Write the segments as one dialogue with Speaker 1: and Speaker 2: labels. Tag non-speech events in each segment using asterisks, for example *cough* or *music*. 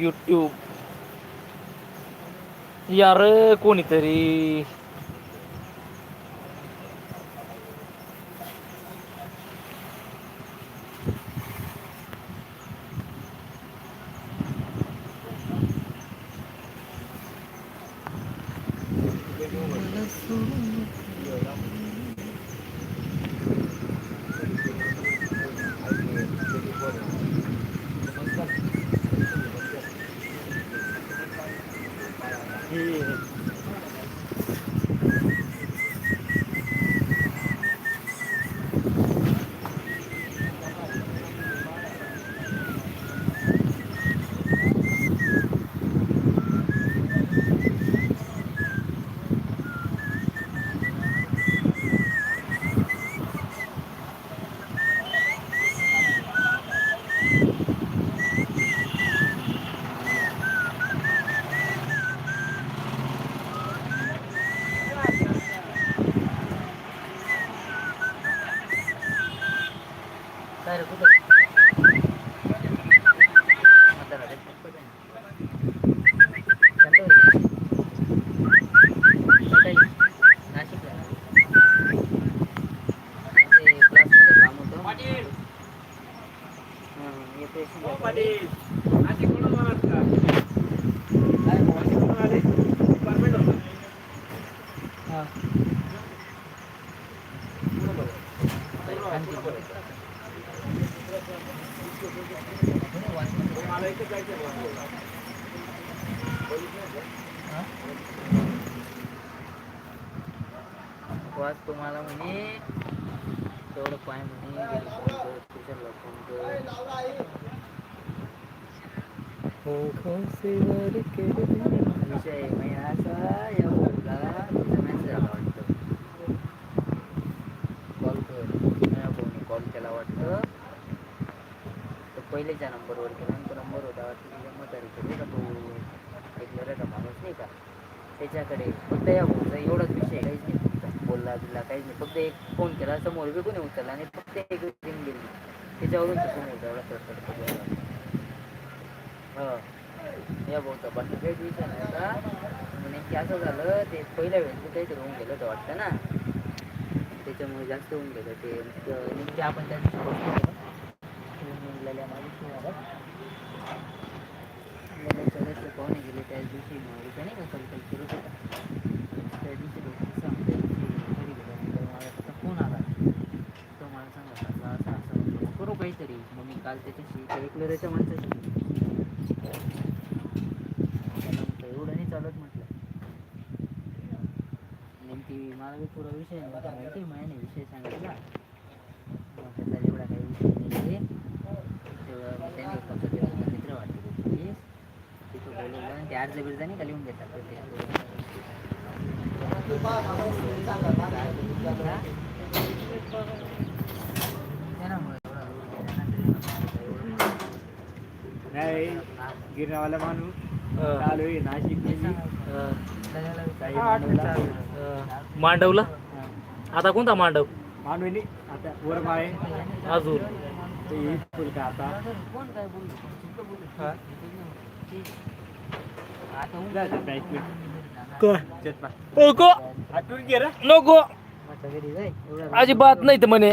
Speaker 1: YouTube यार कोणीतरी
Speaker 2: काय रे कुठं म्हातारा रे, पटपट आहे. शांत हो रे. कुठं आहे? नाशिकला. ते क्लासमध्ये काम होतं. हां, येतोय संध्याकाळी. हां. काय आणखी बोलायचं? वाच तुम्हाला म्हणे तेवढं पाय म्हणे घरी फोन कर तुझ्याला फोन कर विषय म्हणजे असा या भाऊला तुझा मेसेज आला वाटतं कॉल कर या भाऊने कॉल केला वाटतं तर पहिलेच्या नंबरवर केला आणि तो नंबर होता वाटतं तुझ्या म्हातारीकडे का तो एक जरा माणूस नाही का? त्याच्याकडे फक्त या फोनचा एवढाच विषय काहीच नाही फक्त बोलला बिल्ला काहीच नाही फक्त एक फोन केला समोर बी कोणी उचलला आणि फक्त एक रिंग गेली. त्याच्यावरून तो फोन होता एवढा तडतड हां. या भाऊचा बाकी काहीच विषय नव्हता नेमकी असं झालं ते पहिल्या वेळेस काहीतरी होऊन गेलं होतं वाटतं ना. त्याच्यामुळे जास्त होऊन गेलं ते. नेमकी आपण त्या दिवशी माहीत नाही आला. लल्याच्या पाहुणे गेले त्याच दिवशी मारुती नाही का कलकल फिरत होता. त्या दिवशी लोक सांग त्या दिवशी घरी मला त्याचा फोन आला. तो मला सांगत असला असं असं म्हटलं, करू काहीतरी. मग मी काल त्याच्याशी ऐकलं त्याच्या माणसाशी. त्याला म्हटलं एवढं नाही चालत म्हटलं. नेमकी मला बी पुरा विषय नव्हता माहिती मायाने विषय सांगितला. मग त्याचा एवढा काही विषय नाही तेव्हा मग त्यांनी फक्त ते माझा मित्र वाटते होते तिथं बोलवलं आणि ते अर्ज बिर्ज नाही का लिहून घेतात?
Speaker 3: नाही गिरणावाला माणूस.
Speaker 1: अं,
Speaker 3: चालू आहे नाशिक मांडवला?
Speaker 1: मांडवला आता कोणता मांडव?
Speaker 3: मानवली आता वर माळे
Speaker 1: अजून.
Speaker 3: ते ही फुल का आता
Speaker 1: नको. नको अजिबात नाही तर म्हणे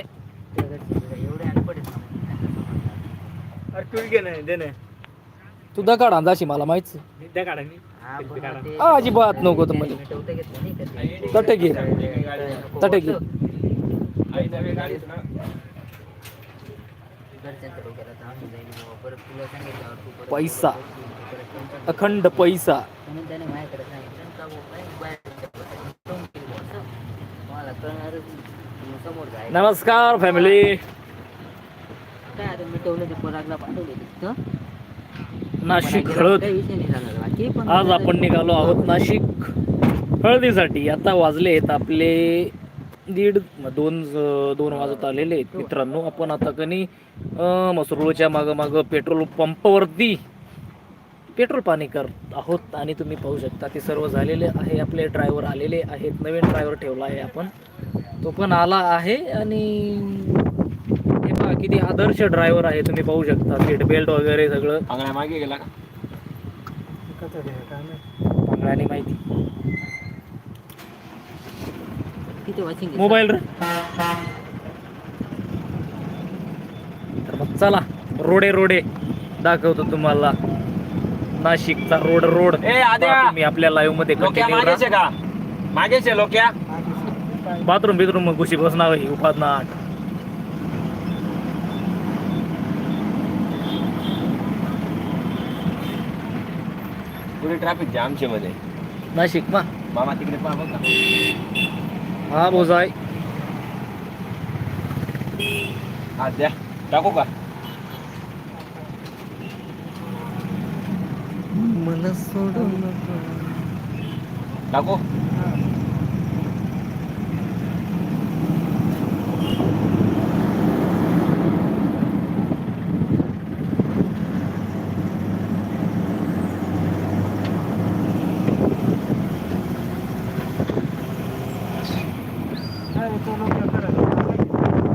Speaker 1: तू दगाड अंदाशी मला माहीत
Speaker 3: काढा काढा.
Speaker 1: अजिबात नको तर म्हणे? तटे घे. तटे घे.
Speaker 2: वाटतं. घरच्यांच्या डोक्याला ताण जाईल बाबा. परत तुला सांगितल्यावर तू परत
Speaker 1: पैसा.
Speaker 2: परत त्यांच्या-
Speaker 1: अखंड पैसा
Speaker 2: म्हणून त्याने माझ्याकडे सांगितलं आणि का भाऊ काय बाहेर फोन केली बुवा असं. मला कळणारच नाही. मग समोर जाय
Speaker 1: नमस्कार फॅमिली
Speaker 2: काय आता मिटवलं ते परागला पाठवले तिथं
Speaker 1: नाशिक हळद
Speaker 2: काही विषय नाही झाला बाकी पण
Speaker 1: आज आपण निघालो आहोत नाशिक हळदीसाठी आता वाजले आहेत आपले दीड दोन दोन वाजत आलेले आहेत. मित्रांनो आपण आता कनी मसरूळच्या मागं मागं पेट्रोल पंपावरती पेट्रोल पाणी करत आहोत आणि तुम्ही पाहू शकता ते सर्व झालेले आहे. आपले ड्रायव्हर आलेले आहेत. नवीन ड्रायव्हर ठेवला आहे आपण. तो पण आला आहे आणि हे बघा किती आदर्श ड्रायव्हर आहे. तुम्ही पाहू शकता सीट बेल्ट वगैरे सगळं.
Speaker 3: मागे गेला का?
Speaker 1: चांगल्याने माहिती.
Speaker 2: किती वाचिंग
Speaker 1: मोबाईल रे. तर मग चला रोडे रोडे दाखवतो तुम्हाला. नाशिकचा रोड रोड.
Speaker 3: ए, आद्या!
Speaker 1: मी आपल्या लाईव्हमध्ये
Speaker 3: लोक्या
Speaker 1: continue
Speaker 3: मागेचे
Speaker 1: राहा.
Speaker 3: का? मागेचे लोक्या.
Speaker 1: बाथरूम बिथरूम मग घुशी बसणार ही उपादनाट
Speaker 3: पुढे ट्रॅफिक जामचे मध्ये.
Speaker 1: नाशिक मा.
Speaker 3: मामा तिकडे पहा बघा.
Speaker 1: हा बोजाय
Speaker 3: हा द्या टाकू का
Speaker 1: मन सोडून
Speaker 3: टाकू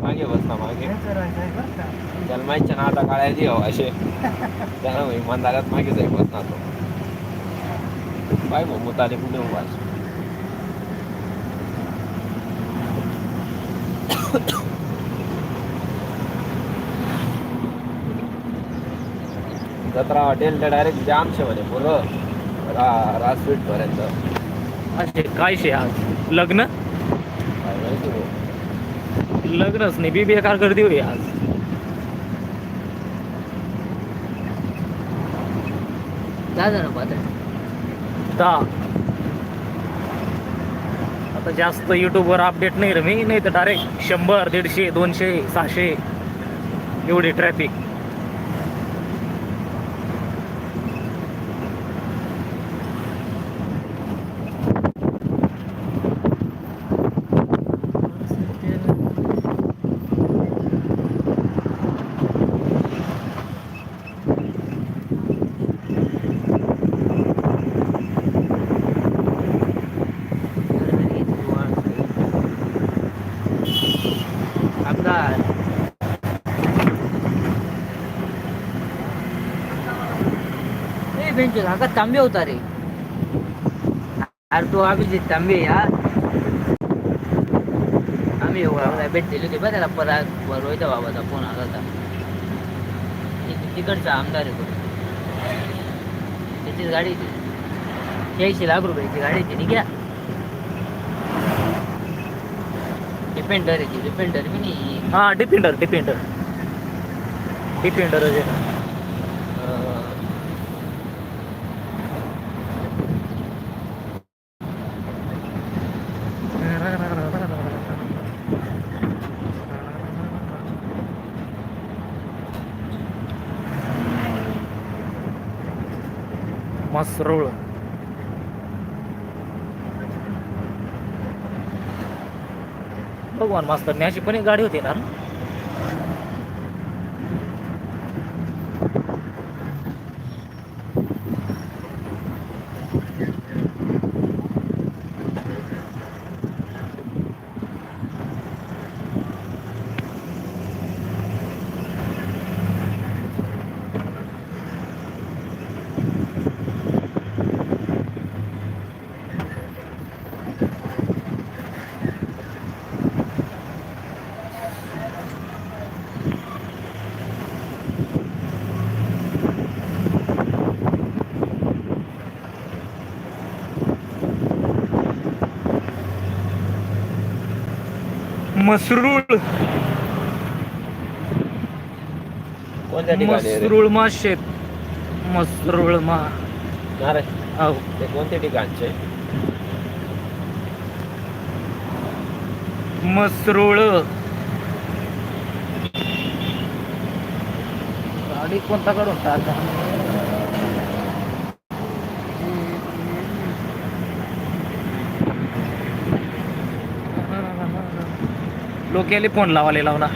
Speaker 3: मागे बसता मागे त्याला ना काढायची हो असे त्याला इमानदारात मागे जाईल बसणार तो. पाय भाऊ मुताने कुठे उभा. जत्रा हॉटेल ते डायरेक्ट जामशे म्हणे पुरं रा राजपीठ पर्यंत.
Speaker 1: असे काय शे आज? लग्न?
Speaker 3: काय माहिती.
Speaker 1: लग्नच नाही बी बेकार गर्दी होई आज.
Speaker 2: दहा जण
Speaker 1: दहा आता जास्त युट्यूबवर अपडेट नाही रे मी. नाही तर डायरेक्ट शंभर दीडशे दोनशे सहाशे एवढी ट्रॅफिक
Speaker 2: आमदार ए बेंचो काका तांबे होता रे. अरे तो अभिजित तांबे यार आम्ही एवढा भेट दिली होती बा त्याला पराग रोहित बाबाचा फोन आला होता. तिकडचा आमदार आहे तो. त्याचीच गाडी ती. शहाऐंशी लाख रुपयाची गाडी ती घ्या डिपेंडर आहे डिपेंडर मी नाही
Speaker 1: हा डिपेंडर डिपेंडर डिपेंडर आहे. ना भगवान मास्तर अशी पण एक गाडी होती ना? मसरूळ.
Speaker 3: कोणत्या ठिकाणी आहे रे?
Speaker 1: मसरूळ मा शेत. मसरूळ मा. अहो
Speaker 3: ते कोणत्या ठिकाणचे?
Speaker 1: मसरूळ. गाडी कोणता काढून टाका लोकेले फोन लावाले लावला.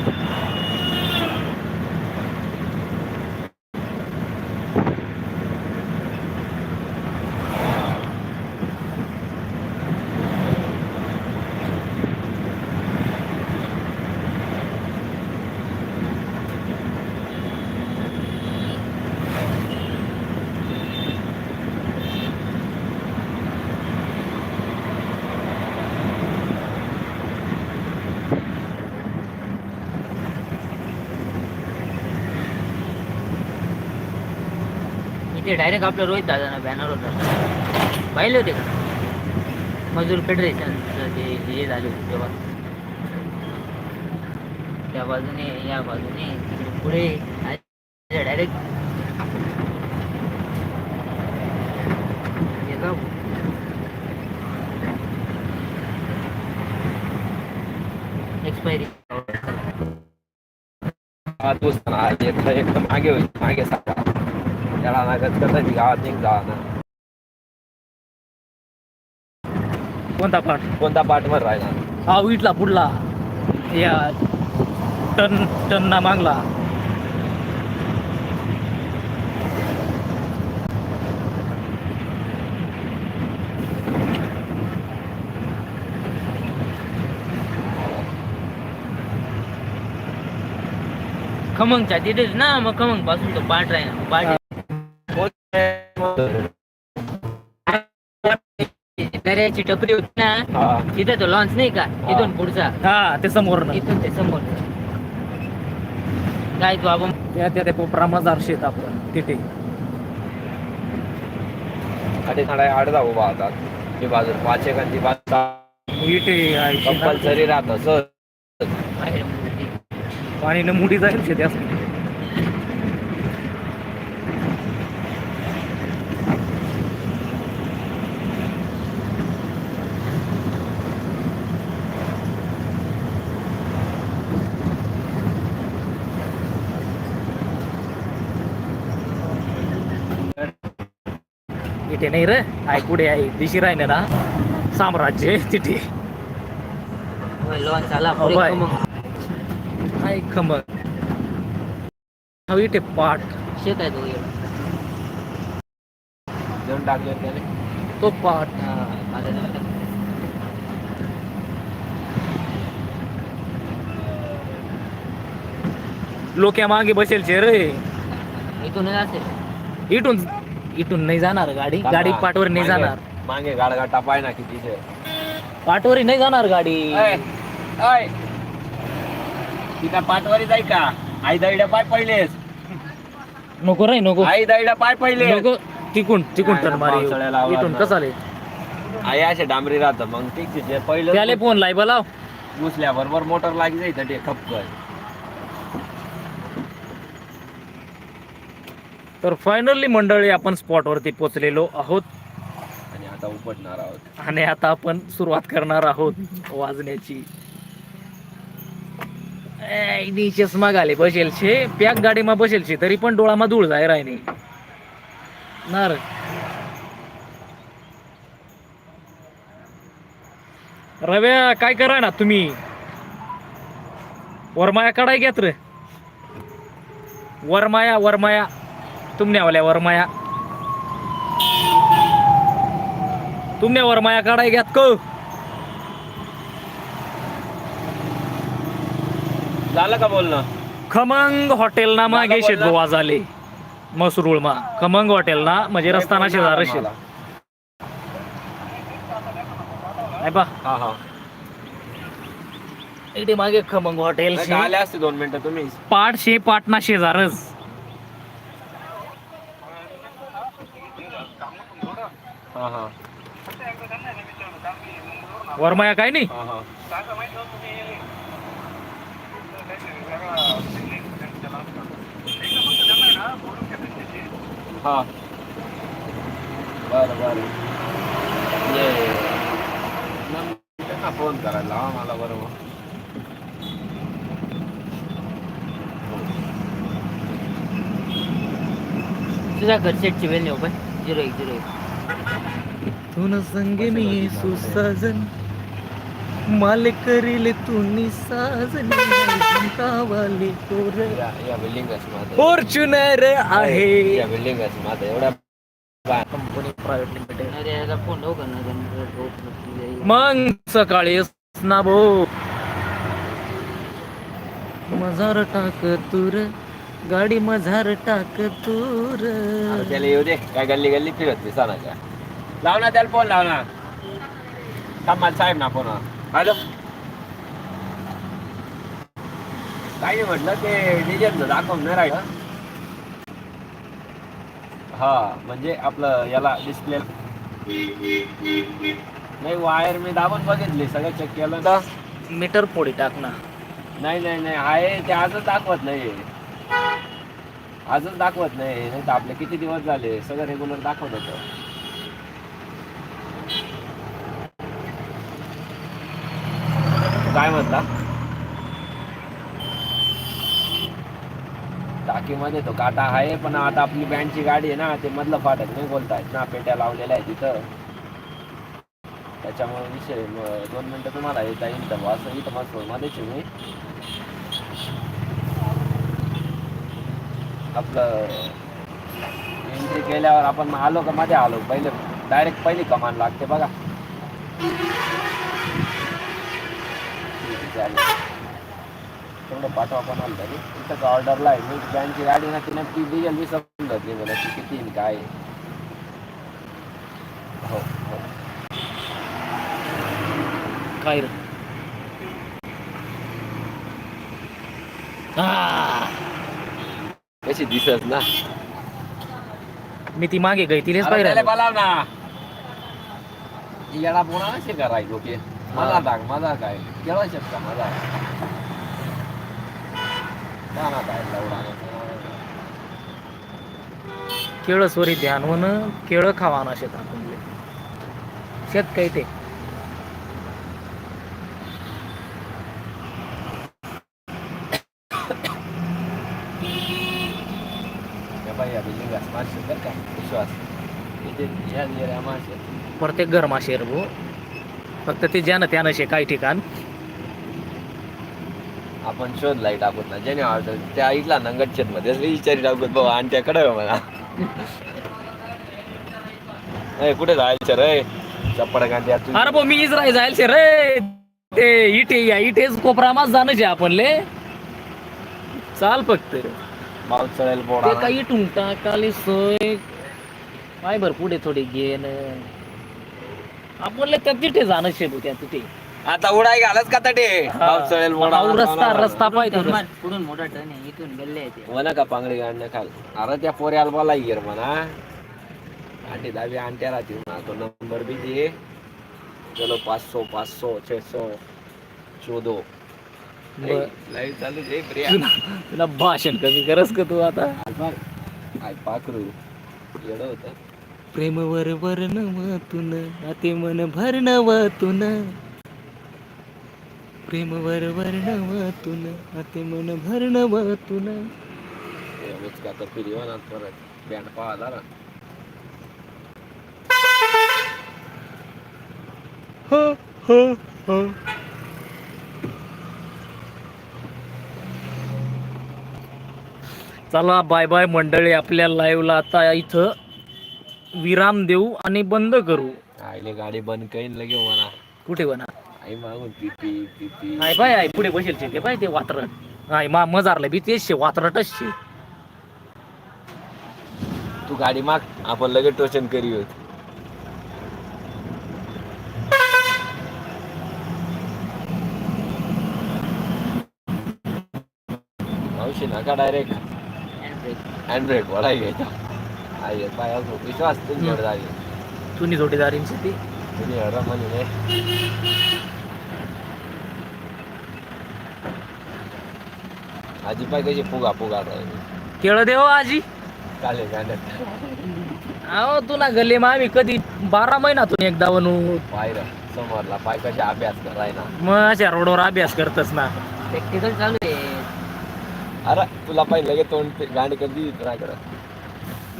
Speaker 2: ते डायरेक्ट आपल्या रोहित दादाना बॅनर होता पाहिले होते का? मजूर फेडरेशनचं ते हे झाले होते तेव्हा. त्या बाजूने या बाजूने तिकडे पुढे. डायरेक्ट एक्सपायरी
Speaker 3: हा तोच मागे होईल. मागे सांगा त्याला नागत कदाचित गावात
Speaker 1: कोणता पाठ
Speaker 3: कोणता पाठवर राहिला?
Speaker 1: हा विटला पुढला. या टन टनना मागला.
Speaker 2: खमंगच्या तिथेच ना मग खमंगपासून तो पाठ राहील. पाठ दर्याची टपरी होती ना
Speaker 3: हा.
Speaker 2: तिथे तो लॉन्च नाही का? इथून पुढचा.
Speaker 1: हा ते समोर
Speaker 2: इथून ते समोर. काय तू आपण
Speaker 1: त्या त्या कोपरा मजार शेत आपण तिथे.
Speaker 3: आणि आडदा उभा होता ती बाजू पाच एक आणि ती बाजू?
Speaker 1: इथे आहे शेतात.
Speaker 3: कंपल्सरी राहतं सर.
Speaker 1: पाणीनं मुठी जाईल शेती असं इथे नाही रे आहे पुढे आहे दिशी राहिने ना साम्राज्य आहे तिथे खमक हा इथे पाठ
Speaker 2: शेत आहे तो
Speaker 3: टाकले
Speaker 1: पाठ
Speaker 2: हा, आता जाऊ दे.
Speaker 1: लोक या मागे बसेल चे रे
Speaker 2: असेल
Speaker 1: इथून इथून नाही जाणार गाडी. गाडी पाठवर नाही
Speaker 3: मागे-
Speaker 1: जाणार.
Speaker 3: मागे गाडगाटा पाय ना कितीचे
Speaker 1: पाठवर नाही जाणार गाडी.
Speaker 3: ती काय पाटवारी जाय का? आई दैड्या पाय पहिलेच
Speaker 1: नको रे नको.
Speaker 3: आई दैड्या पाय पहिले
Speaker 1: नको. तिकून तिकून तर मारी.
Speaker 3: पावसाळ्याला आवाज
Speaker 1: इथून. कसं आले
Speaker 3: आई असे डांबरी राहत मग ठीक आहे
Speaker 1: त्याले
Speaker 3: पहिलं
Speaker 1: फोन लाई बोलाव.
Speaker 3: घुसल्या बरोबर मोटर लागी जायचं ते खपकय
Speaker 1: तर फायनली मंडळी आपण स्पॉट वरती पोहोचलेलो आहोत.
Speaker 3: आणि आता उपटणार आहोत.
Speaker 1: आणि आता आपण सुरुवात करणार आहोत वाजण्याची. नी चष्मा घाले बसेल छे पॅक गाडीमा बसेल छे तरी पण डोळामा धूळ जाय राहिने नार. रव्या काय करा ना तुम्ही? वरमाया काढाय घेत रे. वरमाया वरमाया. तुमन्यावाल्या वरमाया। तुमने वरमाया काढाय घ्यात क?
Speaker 3: झालं का बोलणं?
Speaker 1: खमंग हॉटेल ना मागे
Speaker 3: मला
Speaker 1: शेत
Speaker 3: बोलला.
Speaker 1: गोवा झाले. मसरूळ मा. खमंग हॉटेल ना म्हणजे रस्ताना शेजार शेत. आहे पा.
Speaker 3: हा हा.
Speaker 1: इकडे मागे खमंग हॉटेल
Speaker 3: नाही आले असते दोन मिनिटं तुम्ही.
Speaker 1: पाट शे पाटना शेजारच
Speaker 3: हा हा
Speaker 1: वरमाया काय नाही?
Speaker 3: हा हा. हा. बरं बरं. ये. त्यांना फोन करायला मला बरोबर
Speaker 2: तुझ्या घर सेटची वेल नाही पण झिरो एक झिरो एक.
Speaker 1: तुन संगे मी सुसाजन माल करील तुनी साजन कावाले तोर
Speaker 3: या या बिल्डिंग
Speaker 1: फॉर्च्युनर आहे.
Speaker 3: या बिल्डिंग माझं एवढ्या
Speaker 1: कंपनी प्रायव्हेट लिमिटेड
Speaker 2: फोन
Speaker 1: मग सकाळी ना भो. मजार टाक तूर गाडी मझार टाक तूर.
Speaker 3: त्याला येऊ दे. काय गल्ली गल्ली फिरत सणाच्या. लाव ना त्याला फोन लाव ना थांब साहेब ना फोन हॅलो काही म्हटलं ते डिझेलचं दाखव नाही राहिलं हा म्हणजे आपलं याला डिस्प्ले नाही वायर मी दाबून बघितली सगळं चेक केलं ना
Speaker 1: मीटर पोळी टाक ना
Speaker 3: नाही नाही नाही आहे ते आजच दाखवत नाही आजच दाखवत नाही नाही तर आपले किती दिवस झाले सगळं रेग्युलर दाखवत होतं काय म्हणता? टाकीमध्ये तो काटा आहे पण आता आपली बँडची गाडी आहे ना ते मधलं फाटक नाही बोलतायत ना पेट्या लावलेल्या आहे तिथं त्याच्यामुळे विषय दोन मिनटं तुम्हाला येता येईल तर असं इथं मस्त मध्येच मी. आपलं एंट्री केल्यावर आपण मग आलो का मध्ये आलो. पहिले डायरेक्ट पहिली कमान लागते बघा. चालेल तेवढं पाठवा पण आलं तरी इथंच ऑर्डरला आहे. मी गाडी ना तिने ती डिझेल बी समजत नाही मला ती किती काय. हो हो.
Speaker 1: काय रे?
Speaker 3: कशी दिसत ना.
Speaker 1: मी ती मागे गई तिलेच पाहिजे
Speaker 3: बोलाव ना. असे करायचो ओके. मला टाक माझा काय? केव्हा शकता माझा का ना काय एवढा
Speaker 1: केळं सोरी ध्यान वन केळं खावाना शेतात म्हणले शेत काय ते? प्रत्येक घरमा शेर भो फक्त ते ज्यानं त्यानं शे काही ठिकाण.
Speaker 3: आपण शोध लाइट टाकूत ना ज्याने ऑर्डर त्या ऐकला ना गच्चत मध्ये विचारी टाकूत भाऊ आणि त्याकडे मला. *laughs* ए कुठे जायचं रे? चप्पड
Speaker 1: अरे भाऊ मी इस्रायल जायला शे रे. ते इटे या इटेच कोपरामाच जाणं शे आपण ले. चाल फक्त. ते
Speaker 3: पाऊस चढेल पोडा
Speaker 1: काही टुंगटा काली सोय. काय बर पुढे थोडी गेन आपण त्या तिथे जाणं शे भाऊ त्या तिथे.
Speaker 3: आता उडाय घालच का तटे? पाऊस चढेल पोडा
Speaker 1: अहो, रस्ता रस्ता पाहिजे
Speaker 2: पुढून पुढून मोठा टर्न आहे? इथून गल्ले आहे ते
Speaker 3: म्हणा का पांगडी गाडण्या खाल. अरे त्या पोऱ्याला बोला गिर म्हणा. आंटी दाबी आंट्या राहतील ना तो नंबर भी दिए चलो पाच सौ पाच सौ छे सौ चौदो
Speaker 1: बर.
Speaker 3: लाइट चालू दे प्रिया.
Speaker 1: तुला भाषण कमी करस का तू आता?
Speaker 3: आय पाखरू येडं होतं.
Speaker 1: प्रेमवर वर्णवतून अति मन भरणवतून. प्रेमवर वर्णवतून अति मन भरणवतून.
Speaker 3: ते उचका तर फिरवणार परत. बँड पाहायला ना
Speaker 1: हो हो हो. चला बाय बाय मंडळी आपल्या लाईव्हला आता इथं. विराम देऊ आणि बंद करू.
Speaker 3: आईले गाडी बंद करीन लगे म्हणा
Speaker 1: कुठे बना
Speaker 3: आई मागून पिपी पिपी
Speaker 1: हाय बाय पुढे बसेल ते. बाय ते वात्र हाय मा मजारलं बी तेच शे वात्रटच शे
Speaker 3: तू गाडी माग आपण लगेच टोचन करी मावशी नका डायरेक्ट हँड ब्रेक वळाय घ्यायचा. झाली
Speaker 1: तुनी जोडीदारींची ती.
Speaker 3: तुम्ही हरा म्हणे आजी पाय कशी फुगा फुगा
Speaker 1: केळ देव आजी.
Speaker 3: चालेल गाण्यात
Speaker 1: अहो तुला गल्ले मामी कधी बारा महिन्यातून एकदा बनू
Speaker 3: पाय समोरला पाय कशी अभ्यास कराय ना.
Speaker 1: मग अशा रोडवर अभ्यास करतस ना.
Speaker 2: प्रॅक्टिकल चालू आहे.
Speaker 3: अरे तुला पाहिजे लगे तोंड गाणी कधी तुझ्याकडं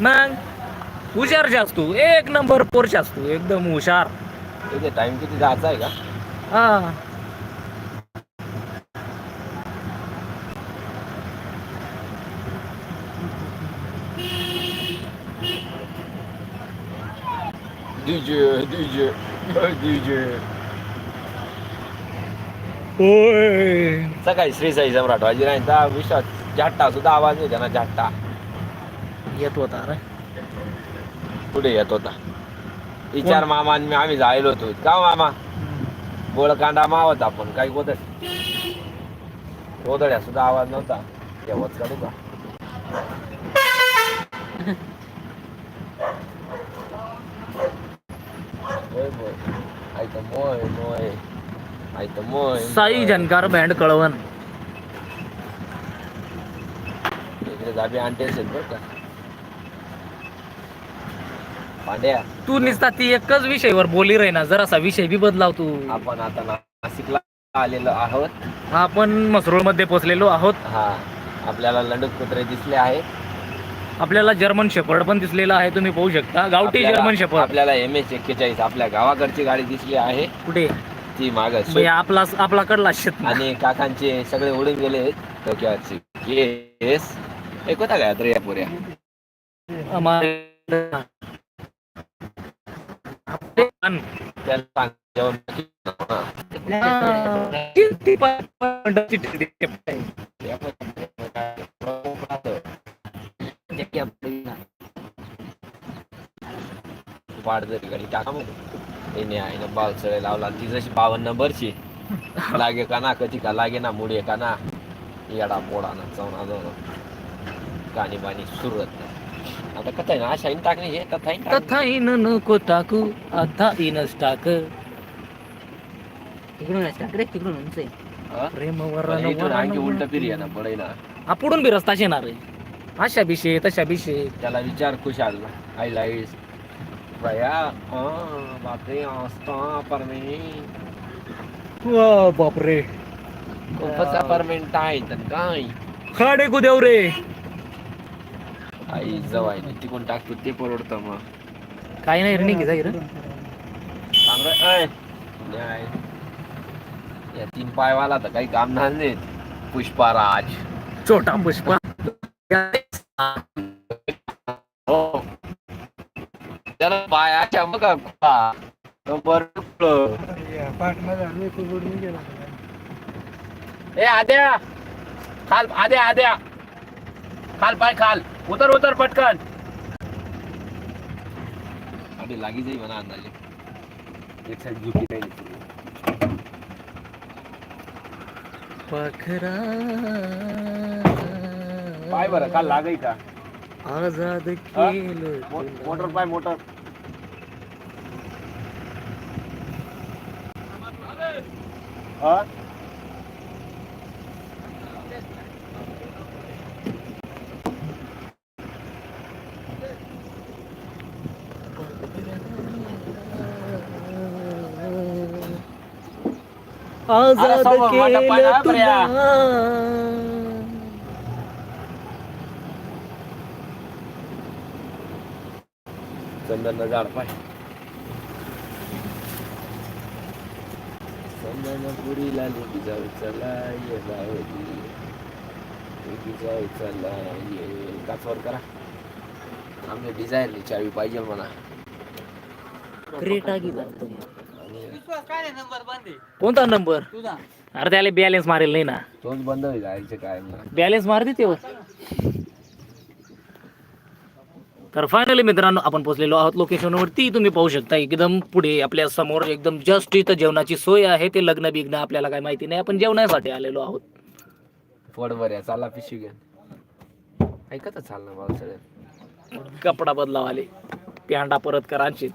Speaker 1: मग हुशार जास्त तू एक नंबर पोरश असतो एकदम हुशार.
Speaker 3: टाइम किती जायचा आहे का?
Speaker 1: हा. होय.
Speaker 3: सकाळी श्री साई सम्राट वाजीरायचा विश्वास जाट्टा सुद्धा आवाज नाही त्यांना जाट्टा
Speaker 1: येत होता रे
Speaker 3: कुठे येत होता? विचार मामा मी आम्ही जायलो होतो. का मामा. गोळकांडा माव आपण काही गोदड गोदड्या सुद्धा आवाज नव्हता. तेव्हाच काढू का? मोय मोय.
Speaker 1: साई
Speaker 3: मोय.
Speaker 1: झनकार बँड कळवण.
Speaker 3: इकडे जाबी आणते असेल बरं का? पांड्या
Speaker 1: तू निसता ती एकच विषयावर बोली रे ना जरासा विषय बी बदलाव तू.
Speaker 3: आपण आता नाशिकला आलेलो आहोत.
Speaker 1: आपण मसरूळमध्ये पोहोचलेलो आहोत.
Speaker 3: हा आपल्याला लंडक कुत्रे दिसले आहे.
Speaker 1: आपल्याला जर्मन शेपर्ड पण दिसलेला आहे तुम्ही पाहू शकता. गावठी
Speaker 3: आपल्याला-
Speaker 1: जर्मन शेपर्ड.
Speaker 3: आपल्याला एम एच एक्केचाळीस आपल्या गावाकडची गाडी दिसली आहे.
Speaker 1: कुठे?
Speaker 3: ती माग
Speaker 1: म्हणजे आपला आपला कडला शेत
Speaker 3: आणि काकांचे सगळे उडून गेले. डोक्यावरचे केस एक होता काय या पुऱ्या? सांग जेवण हा. या वाढ जरी गाडी टाका मग येणे आहे ना बाल सगळे लावला ती जशी बावन्न नंबरची लागे का ना कधी का लागे ना मुडे का ना येडा पोडा ना चवना जाऊन गाणी बाणी सुरत आता कथा आहे ना अशा टाकणे हे कथा आहे टाकणे.
Speaker 1: तथाईन नको टाकू आता इनच टाक
Speaker 2: तिकडूनच टाक रे तिकडून उंच आहे.
Speaker 3: हा?
Speaker 1: प्रेम
Speaker 3: पण इथून आणखी उलट फिरी आहे ना पडे ना.
Speaker 1: पुढून बी रस्ताच येणार आहे. अशा तशा
Speaker 3: त्याला विचार खुशाल. आय बया हा, बापरे असता परमेंट
Speaker 1: बापरे.
Speaker 3: खूपच अपार्टमेंट आहे तर काय?
Speaker 1: खाडे कुदेव रे
Speaker 3: आई जवाय तिकडून टाकतो ते परवडतं मग.
Speaker 1: काय नाही रे जाईल
Speaker 3: ऐ. न्याय. या तीन पायवाला तर काही काम नाही पुष्पाराज.
Speaker 1: छोटा पुष्पा.
Speaker 3: हो. त्याला पायाच्या बरं ए आद्या. खाल आद्या आद्या. खाल पाय खाल. उतर उतर पटकन. अरे लागी जाई म्हणा अंदाजे. एक साइड झुकी नाही
Speaker 1: पखरा.
Speaker 3: पाय बरं काल लागई का?
Speaker 1: आजाद
Speaker 3: हा?
Speaker 1: केलं.
Speaker 3: मोटर पाय मोटर. हा?
Speaker 1: आजाद केलं तुला
Speaker 3: चंदन झाड पाय चंदनपुरीला लेकी जाऊ चला ये लावली लेकी जाऊ चला ये काचवर करा. आम्ही डिझाईन चावी पाहिजे म्हणा.
Speaker 1: क्रेटा गेला
Speaker 3: आणि
Speaker 1: कोणता नंबर?
Speaker 2: तुझा.
Speaker 1: अरे त्याला बॅलेन्स मारेल नाही ना.
Speaker 3: तोच बंद होईल जायचं काय नाही.
Speaker 1: बॅलेन्स मारते तेव्हा तर फायनली मित्रांनो आपण पोहोचलेलो आहोत लोकेशनवरती तुम्ही पाहू शकता एकदम पुढे आपल्यासमोर एकदम जस्ट इथं जेवणाची सोय आहे. ते लग्न बिग्न आपल्याला काय माहिती नाही. आपण जेवणासाठी आलेलो आहोत.
Speaker 3: चाला पिशवी घेऊन. ऐकत चाल ना मला सगळं
Speaker 1: कपडा बदलावाले प्यांडा परत करांची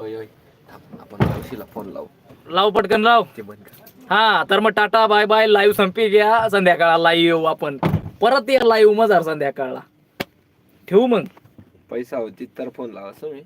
Speaker 3: ओय ओय. थांब, आपण मावशीला फोन लावू.
Speaker 1: लाव पटकन लाव.
Speaker 3: ते बंद कर.
Speaker 1: हा तर मग टाटा बाय बाय लाईव्ह संपी घ्या संध्याकाळला. येऊ आपण. परत या लाईव्ह मजार संध्याकाळला. ठेवू मग.
Speaker 3: पैसा होती तर फोन लावा असं मी.